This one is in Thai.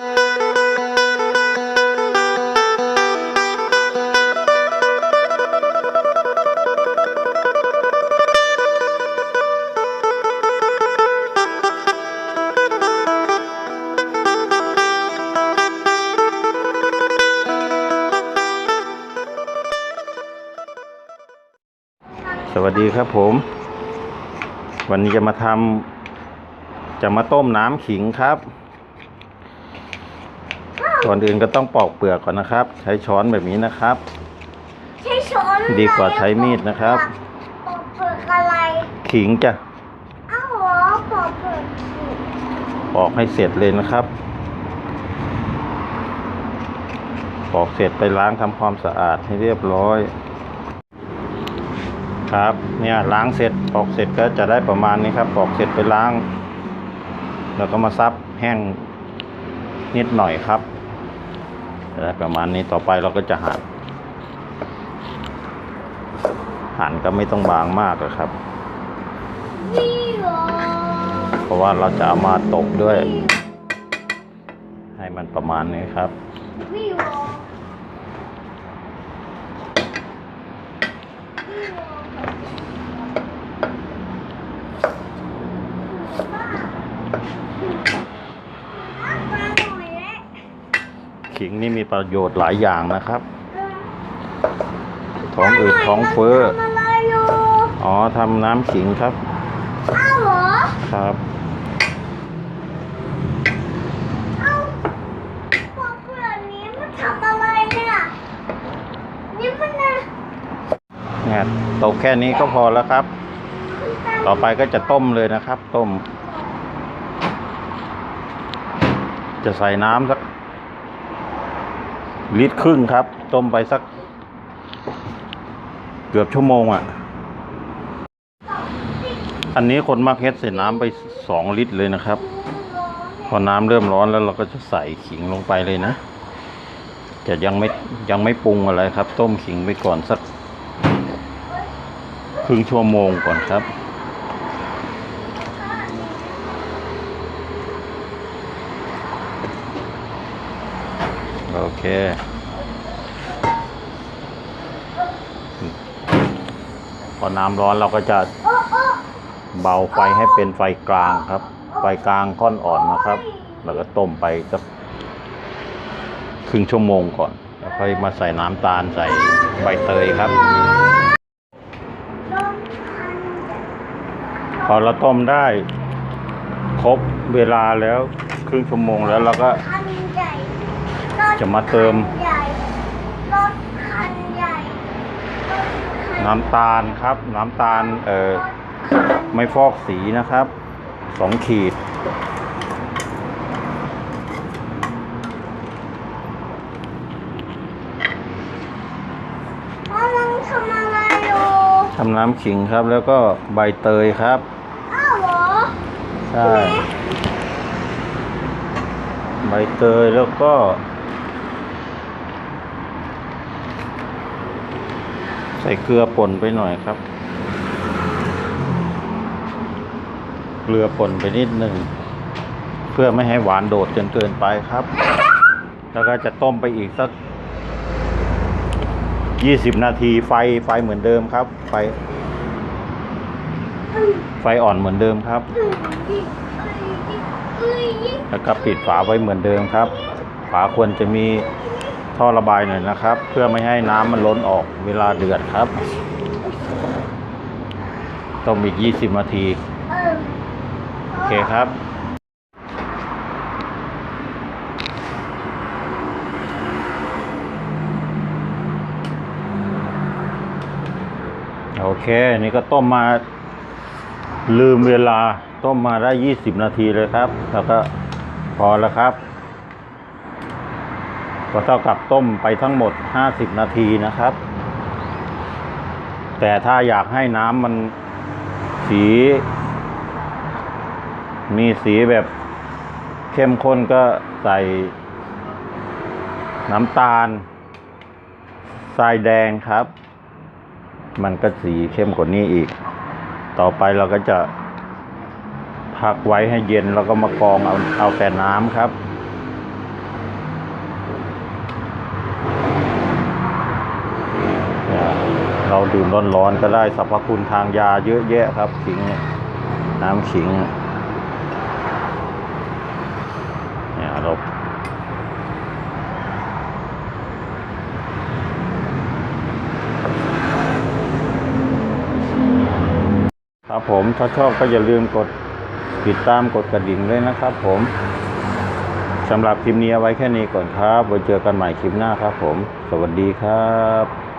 สวัสดีครับผม วันนี้จะมาทำจะมาต้มน้ำขิงครับ ก่อนอื่นก็ต้องปอกเปลือกก่อนนะครับ ใช้ช้อนแบบนี้นะครับ ใช้ช้อนดีกว่าใช้มีดนะครับ ปอกเปลือกอะไรขิงจะอ้าวเหรอปอกเปลือกปอกให้เสร็จเลยนะครับ ปอกเสร็จไปล้างทำความสะอาดให้เรียบร้อย ครับเนี่ยล้างเสร็จปอกเสร็จก็จะได้ประมาณนี้ครับ ปอกเสร็จไปล้าง แล้วก็มาซับแห้งนิดหน่อยครับจะ ได้ประมาณนี้ต่อไปเราก็จะหั่นหั่นก็ไม่ต้องบางมากอะครับ เพราะว่าเราจะเอามาตบด้วย ให้มันประมาณนี้ครับ นี่เหรอนี่เหรอป้ามาหน่อยแล้ว ขิงนี่มีประโยชน์หลายอย่างนะครับ ท้องอืดท้องเฟ้อ อ๋อทำน้ำขิงครับ อ้าวเหรอ ครับเอาพวกเพื่อนนี้มันทำอะไรเนี่ย นี่มันนะเนี่ยตกแค่นี้ก็พอแล้วครับ ต่อไปก็จะต้มเลยนะครับ ต้ม จะใส่น้ำสัก ลิตรครึ่งครับ ต้มไปสัก เกือบชั่วโมงอะ่ะ อันนี้คนมักเฮ็ดใส่น้ำไปสองลิตรเลยนะครับ พอน้ำเริ่มร้อนแล้วเราก็จะใส่ขิงลงไปเลยนะจะยังไม่ยังไม่ปรุงอะไรครับ ต้มขิงไปก่อนสัก ครึ่งชั่วโมงก่อนครับ โอ เค พอน้ำร้อนเราก็จะเบาไฟให้เป็นไฟกลางครับ ไฟกลางค่อนอ่อนนะครับ แล้วก็ต้มไปสักครึ่งชั่วโมงก่อน แล้วค่อยมาใส่น้ำตาลใส่ใบเตยครับ พอเราต้มได้ ครบเวลาแล้วครึ่งชั่วโมงแล้วเราก็ จะมาเติมคันใหญ่รถคันใหญ่รถคันน้ำตาลครับ น้ำตาลเอ่อรถคันไม่ฟอกสีนะครับสองขีดกำลังทำอะไรอยู่ทำน้ำขิงครับแล้วก็ใบเตยครับ อ้าวเหรอ ใช่ ใบเตยแล้วก็ ใส่เกลือป่นไปหน่อยครับ เกลือป่นไปนิดหนึ่ง เพื่อไม่ให้หวานโดดจนเกินไปครับ แล้วก็จะต้มไปอีกสักยี่สิบนาทีไฟไฟเหมือนเดิมครับ ไฟ ไฟอ่อนเหมือนเดิมครับ แล้วก็ปิดฝาไว้เหมือนเดิมครับ ฝาควรจะมี ท่อระบายหน่อยนะครับ เพื่อไม่ให้น้ำมันล้นออกเวลาเดือดครับ ต้มอีก 20 นาที โอเคครับโอเค นี่ก็ต้มมาลืมเวลาต้มมาได้ 20 นาทีเลยครับ แล้วก็พอแล้วครับ ก็เท่ากับต้มไปทั้งหมด 50 นาทีนะครับ แต่ถ้าอยากให้น้ำมันสี มีสีแบบเข้มข้นก็ใส่น้ำตาลทรายแดงครับ มันก็สีเข้มกว่านี้อีก ต่อไปเราก็จะพักไว้ให้เย็นแล้วก็มากรองเอาเอาแต่น้ำครับ เราดื่มร้อนๆก็ได้สรรพคุณทางยาเยอะแยะครับ ขิงน้ำขิงเนี่ยเนี่ยเราครับผมถ้าชอบก็อย่าลืมกดติดตามกดกระดิ่งเลยนะครับผมสำหรับคลิปนี้เอาไว้แค่นี้ก่อนครับ ไว้เจอกันใหม่คลิปหน้าครับผม สวัสดีครับ